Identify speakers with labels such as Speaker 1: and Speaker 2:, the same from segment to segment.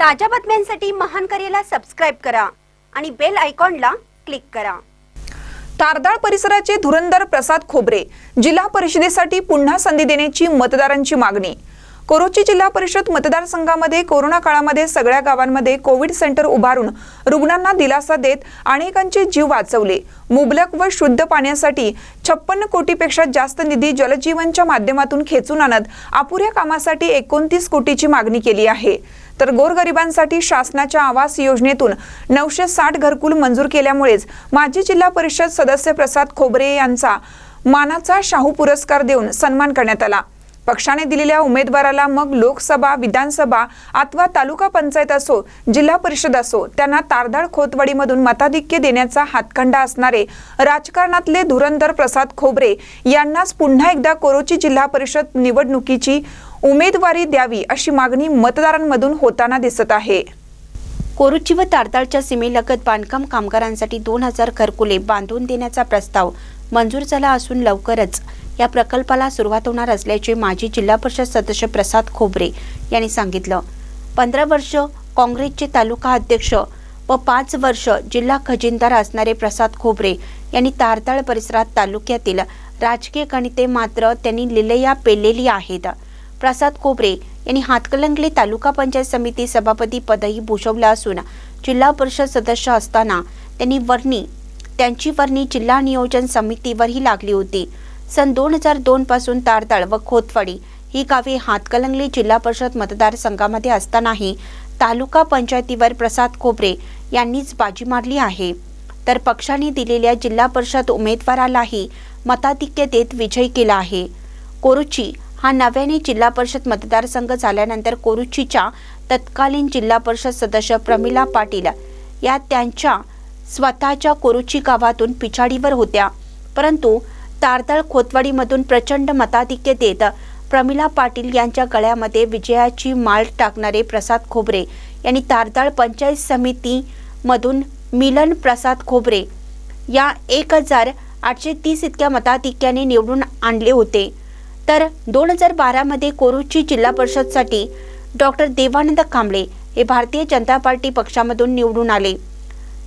Speaker 1: ताज्या बातम्यांसाठी महान करेला सबस्क्राईब करा आणि बेल आयकॉनला क्लिक करा.
Speaker 2: तारदाळ परिसराचे धुरंधर प्रसाद खोबरे जिल्हा परिषदेसाठी पुन्हा संधी देण्याची मतदारांची मागणी कोरोची जिल्हा परिषद मतदारसंघामध्ये कोरोना काळामध्ये सगळ्या गावांमध्ये कोविड सेंटर उभारून रुग्णांना दिलासा देत अनेकांचे जीव वाचवले. मुबलक व शुद्ध पाण्यासाठी छप्पन्न कोटीपेक्षा जास्त निधी जलजीवनच्या माध्यमातून खेचून आणत अपुऱ्या कामासाठी एकोणतीस कोटीची मागणी केली आहे. तर गोरगरिबांसाठी शासनाच्या आवास योजनेतून नऊशे साठ घरकुल मंजूर केल्यामुळेच माजी जिल्हा परिषद सदस्य प्रसाद खोबरे यांचा मानाचा शाहू पुरस्कार देऊन सन्मान करण्यात आला. पक्षाने दिलेल्या उमेदवाराला मग लोकसभा विधानसभा अथवा तालुका पंचायत असो जिल्हा परिषद असो त्यांना तारदाळ खोतवाडीमधून मताधिक्य देण्याचा हातखंडा असणारे राजकारणातले धुरंधर प्रसाद खोबरे यांनाच पुन्हा एकदा कोरोची जिल्हा परिषद निवडणुकीची उमेदवारी द्यावी अशी मागणी मतदारांमधून होताना दिसत आहे.
Speaker 3: कोरुची व तारताळच्या सीमेलगत बांधकाम कामगारांसाठी दोन हजार घरकुले बांधून देण्याचा प्रस्ताव मंजूर झाला असून लवकरच या प्रकल्पाला सुरुवात होणार असल्याचे माजी जिल्हा परिषद सदस्य प्रसाद खोबरे यांनी सांगितलं. पंधरा वर्ष काँग्रेसचे तालुका अध्यक्ष व पाच वर्ष जिल्हा खजिनदार असणारे प्रसाद खोबरे यांनी तारताळ परिसरात तालुक्यातील राजकीय गणिते मात्र त्यांनी लिलया पेललेली आहेत. प्रसाद खोबरे यांनी हातकलंगले तालुका पंचायत समिती सभापती पदही भूषवलं असून जिल्हा परिषद सदस्य असताना त्यांनी वर्णी त्यांची वर्णी जिल्हा नियोजन समितीवरही लागली होती. सन दोन हजार दोन पासून तारताळ व खोतवाडी ही गावे हातकलंगली जिल्हा परिषद मतदारसंघामध्ये असतानाही तालुका पंचायतीवर प्रसाद खोबरे यांनीच बाजी मारली आहे. तर पक्षाने दिलेल्या जिल्हा परिषद उमेदवारालाही मताधिक्य देत विजय केला आहे. कोरुची हा नव्याने जिल्हा परिषद मतदारसंघ झाल्यानंतर कोरुचीच्या तत्कालीन जिल्हा परिषद सदस्य प्रमिला पाटील या त्यांच्या स्वतःच्या कोरुची गावातून पिछाडीवर होत्या. परंतु तारदाळ खोतवाडीमधून प्रचंड मताधिक्य देत प्रमिला पाटील यांच्या गळ्यामध्ये विजयाची माळ टाकणारे प्रसाद खोबरे यांनी तारदाळ पंचायत समितीमधून मिलन प्रसाद खोबरे या एक हजार आठशे तीस इतक्या मताधिक्याने निवडून आणले होते. तर दोन हजार बारामध्ये कोरुची जिल्हा परिषदसाठी डॉक्टर देवानंद कांबळे हे भारतीय जनता पार्टी पक्षामधून निवडून आले.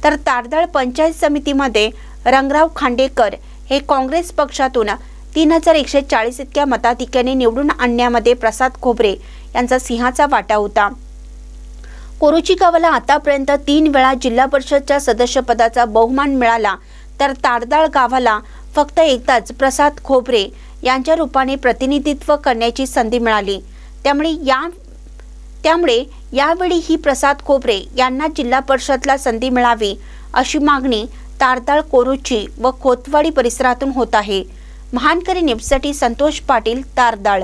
Speaker 3: तर तारदाळ पंचायत समितीमध्ये रंगराव खांडेकर हे काँग्रेस पक्षातून तीन हजार एकशे चाळीस इतक्या मताधिक्याने निवडून आणण्यामध्ये प्रसाद खोबरे यांचा सिंहाचा वाटा होता. कोरुची गावाला आतापर्यंत तीन वेळा जिल्हा परिषदच्या सदस्यपदाचा बहुमान मिळाला तर तारदाळ गावाला फक्त एकदाच प्रसाद खोबरे यांच्या रूपाने प्रतिनिधित्व करण्याची संधी मिळाली. त्यामुळे या त्यामुळे यावेळी ही प्रसाद खोबरे यांना जिल्हा परिषदला संधी मिळावी अशी मागणी तारदाळ कोरुची व खोतवाडी परिसरातून होत आहे. महानकरी निपसाठी संतोष पाटील तारदाळ